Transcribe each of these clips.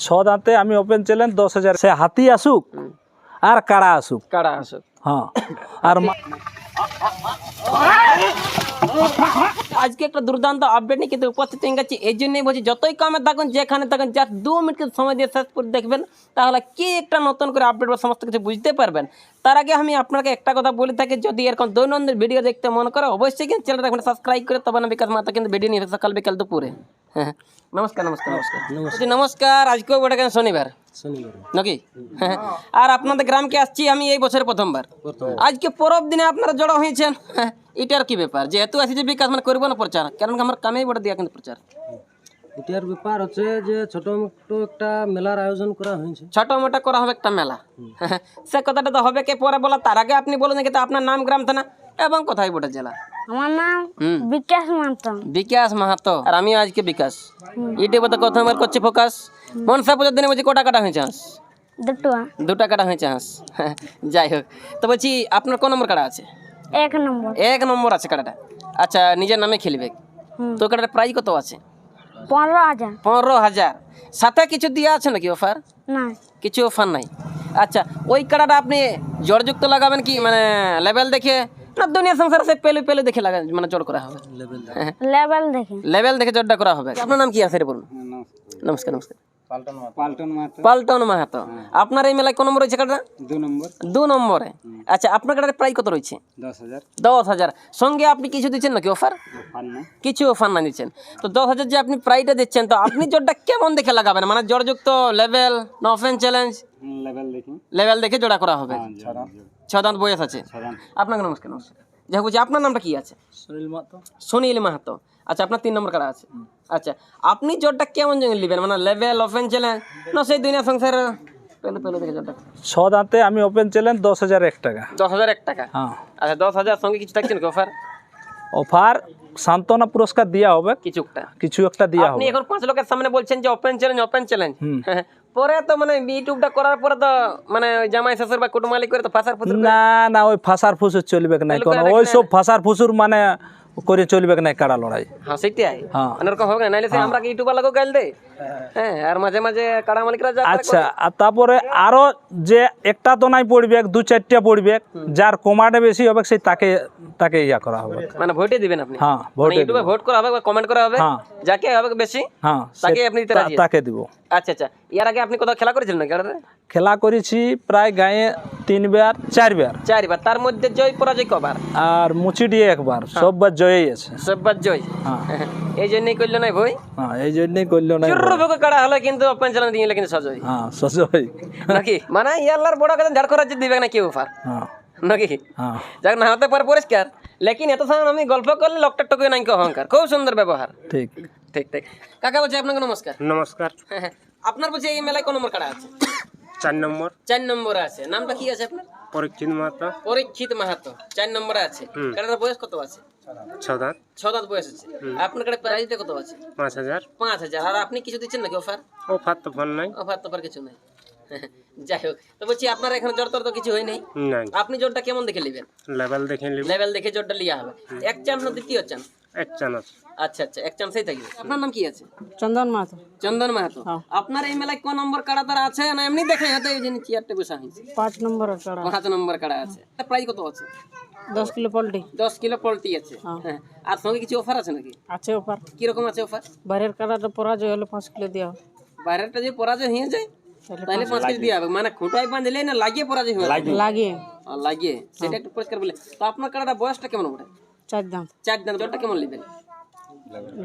ছ দাঁতে আমি ওপেন চ্যালেঞ্জ দশ হাজার। সে হাতি আসুক আর কাড়া আসুক। কাড়া আসুক। হ্যাঁ। আর আজকে একটা দুর্দান্ত আপডেট নিয়ে কিন্তু উপস্থিত হয়ে গেছি। এই জন্যই বলছি যতই কমে থাকুন যেখানে থাকুন জাস্ট দু মিনিট সময় দিয়ে শেষ করে দেখবেন। তাহলে কি একটা নতুন করে আপডেট বা সমস্ত কিছু বুঝতে পারবেন? তার আগে আমি আপনাকে একটা কথা বলে থাকি যদি এরকম দৈনন্দিন ভিডিও দেখতে মনে করে অবশ্যই কিন্তু চ্যানেলটা এখন সাবস্ক্রাইব করে তবে না বিকাশ মাতা কিন্তু ভিডিও নিয়ে সকাল বিকাল দুপুরে। হ্যাঁ নমস্কার নমস্কার নমস্কার। বলছি, নমস্কার আজকেও বটে কেন শনিবার? নাকি? হ্যাঁ আর আপনাদের গ্রামকে আসছি? আমি এই বছরের প্রথমবার। আজকে পরব দিনে আপনারা জড়ো হয়েছেন। হ্যাঁ, এটার কি ব্যাপার? যেহেতু আসি যে বিকাশ মানে করব না প্রচার? কারণ আমার কামেই বড় দিয়া কিন্তু প্রচার। এটার ব্যাপার হচ্ছে যে ছোট মোটো একটা মেলার আয়োজন করা হয়েছে। ছোট মোটা করা হবে একটা মেলা। হ্যাঁ, সে কথাটা তো হবে কে পরে বলা? তার আগে আপনি বলুন দেখি তো আপনার নাম গ্রাম থানা? এবং কোথায় বটে জেলা? আমার নাম বিকাশ মান্তা বিকাশ মাহাতো। আর আমি আজকে বিকাশ। ইউটিউবে তো প্রথমবার করছি ফোকাস? মনসা পুজোর দিনে বলছি কোটা কাটা হয়েছে হাঁস দুটো দুটা কাটা হয়েছে হাঁস যাই হোক। তো বলছি আপনার কোন নম্বর কাটা আছে? এক নম্বর। এক নম্বর আছে কাটাটা। আচ্ছা নিজের নামে খেলবে। তো কাটার প্রাইস কত আছে? পনেরো হাজার। পনেরো হাজার। সাথে কিছু দেওয়া আছে নাকি অফার না। কিছু অফার নাই। আচ্ছা ওই কাটাটা আপনি জড়যুক্ত লাগাবেন কি? মানে লেভেল দেখে? না দুনিয়া সংসার সে পেলে পেলে দেখে লাগা মানে জড় করা হবে। লেভেল দেখে। লেভেল দেখে। জড়টা করা হবে। আপনার নাম কি আছে রে বলুন? নমস্কার নমস্কার। পাল্টন মাহাতো আপনার এই মেলায় কোন নম্বর রয়েছে কাটা দু নম্বর। দু নম্বরে। আচ্ছা আপনার কাটার প্রাইস কত রয়েছে? দশ হাজার। সঙ্গে আপনি কিছু দিচ্ছেন নাকি অফার কিছু অফার না দিচ্ছেন। তো দশ হাজার যে আপনি প্রাইসটা দিচ্ছেন তো আপনি জোরটা কেমন দেখে লাগাবেন? মানে জোরযুক্ত লেভেল না অফেন চ্যালেঞ্জ লেভেল দেখে। জোড়া করা হবে। ছড়া ছ দাঁত বয়স আছে। আপনাকে নমস্কার নমস্কার। যাই বলছি আপনার নামটা কি আছে? সুনীল মাহাতো। সুনীল মাহাতো। আচ্ছা আপনার তিন নম্বর কারা আছে? আচ্ছা আপনি জোরটা কেমন জন্য নেবেন মানে লেভেল অফেন চ্যালেঞ্জ না সেই দুনিয়া সংসার ছ দাঁতে আমি ওপেন চ্যালেঞ্জ দশ হাজার এক টাকা। দশ হাজার এক টাকা? হ্যাঁ। আচ্ছা দশ হাজার সঙ্গে কিছু থাকছে নাকি অফার অফার সান্ত্বনা পুরস্কার দেওয়া হবে। কিছুটা কিছু একটা দেওয়া আপনি হবে। এখন পাঁচ লোকের সামনে বলছেন যে ওপেন চ্যালেঞ্জ ওপেন চ্যালেঞ্জ। পরে তো মানে ইউটিউবটা করার পরে তো মানে জামাই শ্বশুর বা কুটুমালি করে তো ফাঁসার ফুসুর না না ওই ফাঁসার ফুসুর চলবে না ওই সব ফাঁসার ফুসুর মানে করে চলবে না কাড়া লড়াই? হ্যাঁ সেটাই হ্যাঁ। মানে ওরকম হবে না নাইলে সে আমরা কি ইউটিউবার লাগো গাইল দে। হ্যাঁ। আর মাঝে মাঝে কাড়া মালিকরা যা আচ্ছা আর তারপরে আরও যে একটা তো নাই পড়বে দু চারটা পড়বে যার কমাটা বেশি হবে সেই তাকে তাকে ইয়া করা হবে। মানে ভোটে দিবেন আপনি? হ্যাঁ মানে ভোটে ইউটিউবে ভোট করা হবে বা কমেন্ট করা হবে? হ্যাঁ। যাকে হবে বেশি হ্যাঁ তাকে আপনি তাকে দিব। আচ্ছা আচ্ছা। ইয়ার আগে আপনি কোথাও খেলা করেছিলেন না খেলাতে? খেলা করেছি প্রায় গায়ে তিনবার চারবার। চারবার। তার মধ্যে জয় পরাজয় কবার? আর মুচি দিয়ে একবার সববার জয়ই আছে। সববার জয়? হ্যাঁ। এই জন্যই করল না ভই হ্যাঁ এই জন্যই করল না চুরু ভোগে কাড়া হলো কিন্তু ওপেন চ্যালেঞ্জ দিয়ে কিন্তু সজয়। হ্যাঁ সজয়। নাকি? মানে ইয়াল্লার বড় কথা ঝাড় করার দিবে না কেউ হ্যাঁ। নাকি? হ্যাঁ। যাক না হতে পারে পরিষ্কার। লেকিন এত সময় আমি গল্প করলে লোকটা টুকু নাই অহংকার। খুব সুন্দর ব্যবহার। ঠিক। ঠিক ঠিক। কাকা বলছি আপনাকে নমস্কার। নমস্কার। হ্যাঁ, আপনার বলছি এই মেলায় কোন নম্বর কাড়া আছে? চার নম্বর। চার নম্বরে আছে। নামটা কি আছে আপনার? পরীক্ষিত মাত্র পরীক্ষিত মাহাতো। চার নম্বরে আছে। কাটার বয়স কত আছে? ছ দাঁত ছ দাঁত বয়স আছে। আপনার কাছে প্রাইসটা কত আছে? পাঁচ হাজার। পাঁচ হাজার। আর আপনি কিছু দিচ্ছেন নাকি অফার ফাত তো ফোন নাই। অফার তো কিছু নাই। যাই হোক। তো বলছি আপনার এখানে জ্বর তর তো কিছু হয় নাই? আপনি জোরটা কেমন দেখে নেবেন? লেভেল দেখে নিব। লেভেল দেখে জোরটা লিয়া হবে। এক চান্স না দ্বিতীয় চান্স এক আচ্ছা আচ্ছা এক চান্সেই থাকবে আপনার নাম কি আছে? চন্দন মাহাতো। চন্দন মাহাতো। আপনার এই মেলায় কোন নম্বর কাড়া তারা আছে? না এমনি দেখে হাতে এই যে চেয়ারটা বসা হয়েছে পাঁচ নম্বর চড়া পাঁচ নম্বর কাড়া আছে। প্রায় কত আছে? দশ কিলো পোল্ট্রি। দশ কিলো পোল্ট্রি আছে। হ্যাঁ। আর সঙ্গে কিছু অফার আছে নাকি? আছে অফার কীরকম আছে অফার বাইরের পরাজয় হলে পাঁচ কিলো দেওয়া হবে। বাইরেরটা যে পরাজয় হয়ে যায় তাহলে পাঁচ কেজি দিয়ে হবে। মানে খুঁটাই বাঁধলে না লাগিয়ে পরাজয় হয়ে লাগিয়ে। লাগিয়ে। সেটা একটু পরিষ্কার বলে। তো আপনার কাড়াটা বয়সটা কেমন ওঠে চার দাম। চার দাম জোরটা কেমন নেবেন?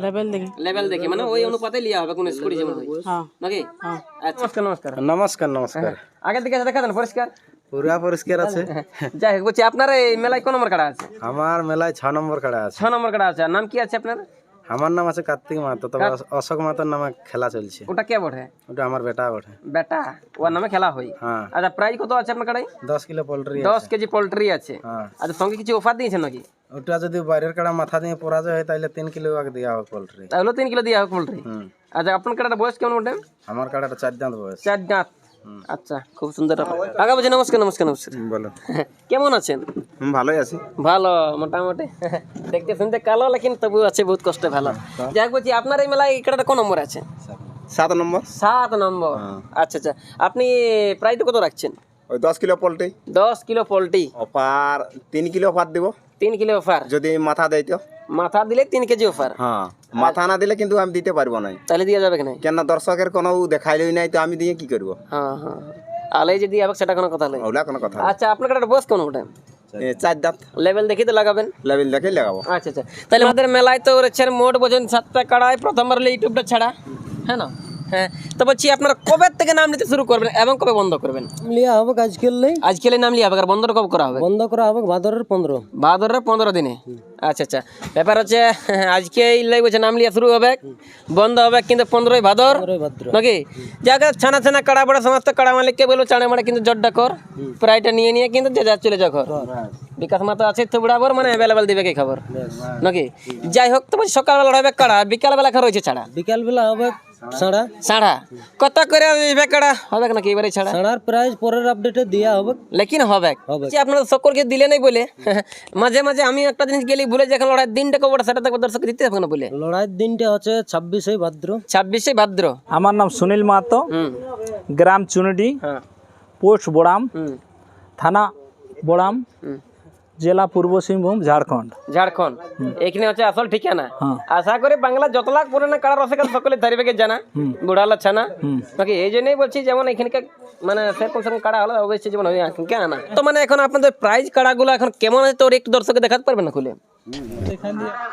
লেভেল দেখে। লেভেল দেখে মানে ওই অনুপাতে লিয়া হবে কোন স্কুটি যেমন হয়। হ্যাঁ। নাকি? হ্যাঁ। আচ্ছা। নমস্কার নমস্কার। নমস্কার নমস্কার। আগের দিকে দেখা দেন পরিষ্কার? পুরা পরিষ্কার আছে। যাই হোক বলছি আপনার এই মেলায় কোন নম্বর কাড়া আছে? আমার মেলায় ছ নম্বর কাড়া আছে। ছ নম্বর কাড়া আছে। নাম কি আছে আপনার? আমার নাম আছে কার্তিক মাহাতো তবে অশোক মাহাতোর নামে খেলা চলছে। ওটা কে বটে? ওটা আমার বেটা ওঠে বেটা? ওর নামে খেলা হয়? হ্যাঁ। আচ্ছা প্রাইস কত আছে আপনার কাড়াই দশ কিলো পোল্ট্রি দশ কেজি পোল্ট্রি আছে। হ্যাঁ। আচ্ছা সঙ্গে কিছু অফার দিয়েছেন নাকি? ওটা যদি বাইরের কাড়া মাথা দিয়ে পরাজয় যায় তাহলে তিন কিলো আগে দেওয়া হবে পোল্ট্রি তাহলে তিন কিলো দেওয়া হবে পোল্ট্রি আচ্ছা আপনার কাড়াটা বয়স কেমন ওঠে আমার কাড়াটা চার দাঁত বয়স। চার দাঁত? আচ্ছা খুব সুন্দর কাকা বলছি নমস্কার নমস্কার নমস্কার। বলো। কেমন আছেন? ভালোই আছি। ভালো মোটামুটি। দেখতে শুনতে কালো লেকিন তবু আছে বহুত কষ্ট ভালো। যাক বলছি আপনার এই মেলায় এই কাটাটা কোন নম্বর আছে? সাত নম্বর। সাত নম্বর। আচ্ছা আচ্ছা। আপনি প্রাইস কত রাখছেন? ওই দশ কিলো পোলট্রি। দশ কিলো পোলট্রি। অফার তিন কিলো অফার দিব। তিন কিলো অফার? যদি মাথা দেয় তো। মাথা দিলে তিন কেজি অফার? হ্যাঁ মাথা না দিলে কিন্তু আমি দিতে পারব না। তাহলে দিয়ে যাবে কেন? কেন দর্শকের কোনো দেখাইলই নাই তো আমি দিয়ে কি করব? হ্যাঁ হ্যাঁ আলে যে দিয়ে যাবে সেটা কোনো কথা নেই? ওগুলা কোনো কথা আচ্ছা আপনার কাছে বস কোন ওটা? চার দাঁত। লেভেল দেখি তো লাগাবেন। লেভেল দেখে লাগাবো। আচ্ছা আচ্ছা। তাহলে আমাদের মেলায় তো রয়েছেন মোট বোঝেন সাতটা কাড়ায় প্রথমবার ইউটিউবটা ছাড়া। হ্যাঁ না? হ্যাঁ তো বলছি আপনারা কবে থেকে নাম নিতে শুরু করবেন এবং কবে বন্ধ করবেন? লিয়া হবে আজকের লাই। আজকে নাম লিয়ে হবে আর বন্ধ কবে করা হবে? বন্ধ করা হবে ভাদরের পনেরো। বাহাদুরের পনেরো দিনে? আচ্ছা আচ্ছা। ব্যাপার হচ্ছে আজকে ইলাই বলছে নাম লিয়া শুরু হবে বন্ধ হবে কিন্তু পনেরোই ভাদর নাকি? যাকে ছানা ছানা কাড়া সমস্ত কাড়া মালিককে বলব চাড়ে মাড়ে কিন্তু জড্ডা কর। প্রায়টা নিয়ে নিয়ে কিন্তু যে যা চলে যাও ঘর বিকাশ মাতা আছে তো বরাবর মানে অ্যাভেলেবেল দিবে কি খবর? নাকি? যাই হোক তো সকালবেলা হবে কাড়া বিকালবেলা খা রয়েছে ছাড়া বিকাল বেলা হবে সাড়া? ছাড়া কত করে দিবে কাড়া হবে নাকি এবারে ছাড়া সাড়ার প্রাইস পরের আপডেটে দেওয়া হবে লেকিন হবে হবে। যে আপনারা সকলকে দিলে নাই বলে। মাঝে মাঝে আমি একটা জিনিস গেলি ভুলে যখন লড়াই দিনটা কবে সেটা দেখব দর্শক দিতে হবে না বলে। লড়াইয়ের দিনটা হচ্ছে ছাব্বিশে ভাদ্র। ছাব্বিশে ভাদ্র। আমার নাম সুনীল মাহাতো। গ্রাম চুনডি হ্যাঁ। পোস্ট বোড়াম। থানা বোড়াম। জেলা পূর্ব সিংভূম ঝাড়খণ্ড। ঝাড়খণ্ড। এখানে হচ্ছে আসল ঠিকানা। হ্যাঁ। আশা করি বাংলা যত লাখ পুরোনো কাড়া রসিকার সকলে ধরিবে জানা? বুড়ালা ছানা নাকি এই জন্যই বলছি যেমন এখানকার মানে সেরকম সেরকম কাড়া হলো অবশ্যই যেমন ওই এখানকে আনা। তো মানে এখন আপনাদের প্রাইজ কাড়াগুলো এখন কেমন আছে তোর একটু দর্শকে দেখাতে পারবেন না খুলে?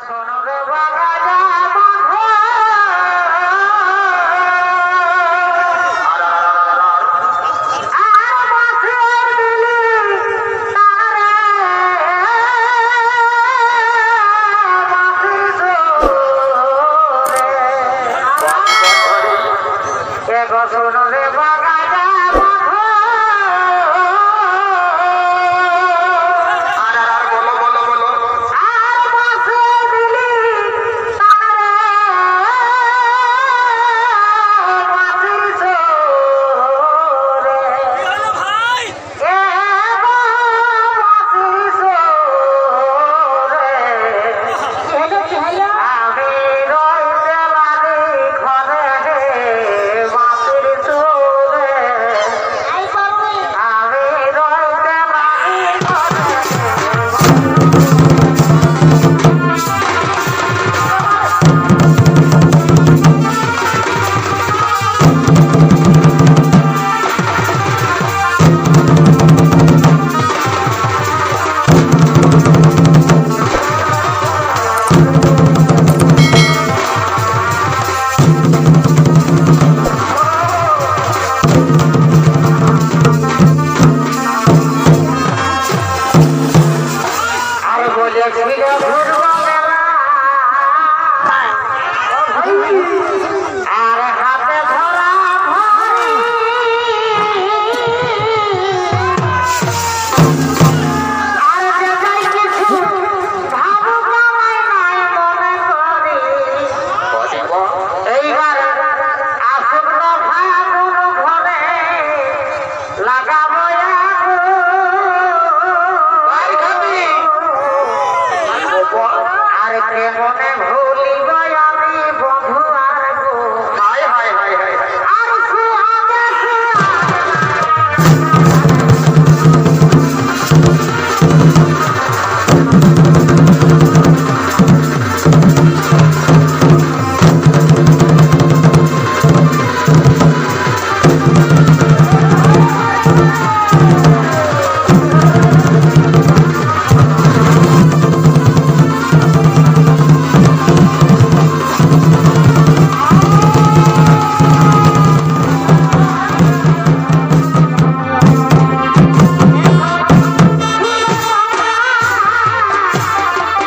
শোনো